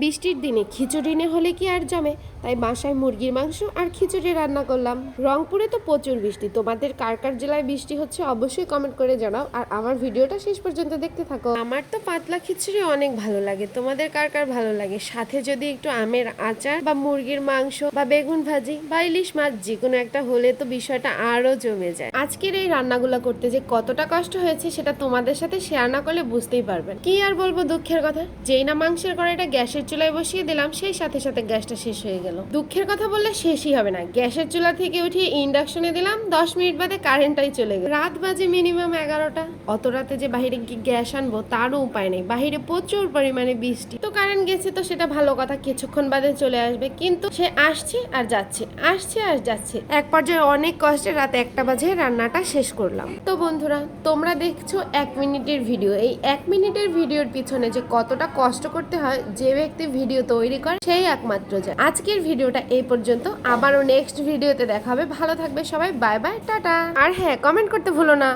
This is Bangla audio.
বৃষ্টির দিনে খিচুড়ি না হলে কি আর জমে? তাই বাসায় মুরগির মাংস আর খিচুড়ি রান্না করলাম। রংপুরে তো প্রচুর বৃষ্টি। তোমাদের কার কার জেলায় বৃষ্টি হচ্ছে অবশ্যই কমেন্ট করে জানাও। আর আমার ভিডিওটা শেষ পর্যন্ত দেখতে থাকো। আমার তো পাতলা খিচুড়ি অনেক ভালো লাগে। তোমাদের কার কার ভালো লাগে? সাথে যদি একটু আমের আচার বা মুরগির মাংস বা বেগুন ভাজি বা ইলিশ মাছ যে কোনো একটা হলে তো বিষয়টা আরও জমে যায়। আজকের এই রান্নাগুলো করতে যে কতটা কষ্ট হয়েছে, সেটা তোমাদের সাথে শেয়ার না করলে বুঝতেই পারবেন। কি আর বলব দুঃখের কথা? যেই না মাংসের কড়াইটা গ্যাসের চুলায় বসিয়ে দিলাম, সেই সাথে সাথে গ্যাসটা শেষ হয়ে গেল। দুঃখের কথা বললে শেষই হবে না। গ্যাসের চুলা থেকে উঠিয়ে ইন্ডাকশনে দিলাম, দশ মিনিট বাদে কারেন্টটাই চলে গেল। রাত বাজে মিনিমাম এগারোটা। অত রাতে যে বাইরে গিয়ে গ্যাস আনব, তারও উপায় নেই। বাইরে প্রচুর পরিমাণে বৃষ্টি। তো কারেন্ট গেছে তো সেটা ভালো কথা, কিছুক্ষণ বাদে চলে আসবে। কিন্তু সে আসছে আর যাচ্ছে, আসছে আর যাচ্ছে। এক পর্যায়ে অনেক কষ্টে রাত একটা বাজে রান্নাটা শেষ করলাম। তো বন্ধুরা, তোমরা দেখছ এক মিনিটের ভিডিও। এই এক মিনিটের ভিডিওর পিছনে যে কতটা কষ্ট করতে হয়, যে ব্যক্তি ভিডিও তৈরি করে, সেই একমাত্র যায়। আজকের ভিডিওটা এই পর্যন্ত। আবারও নেক্সট ভিডিওতে দেখা হবে। ভালো থাকবে সবাই। Bye bye tata. আর হ্যাঁ কমেন্ট করতে ভুলো না।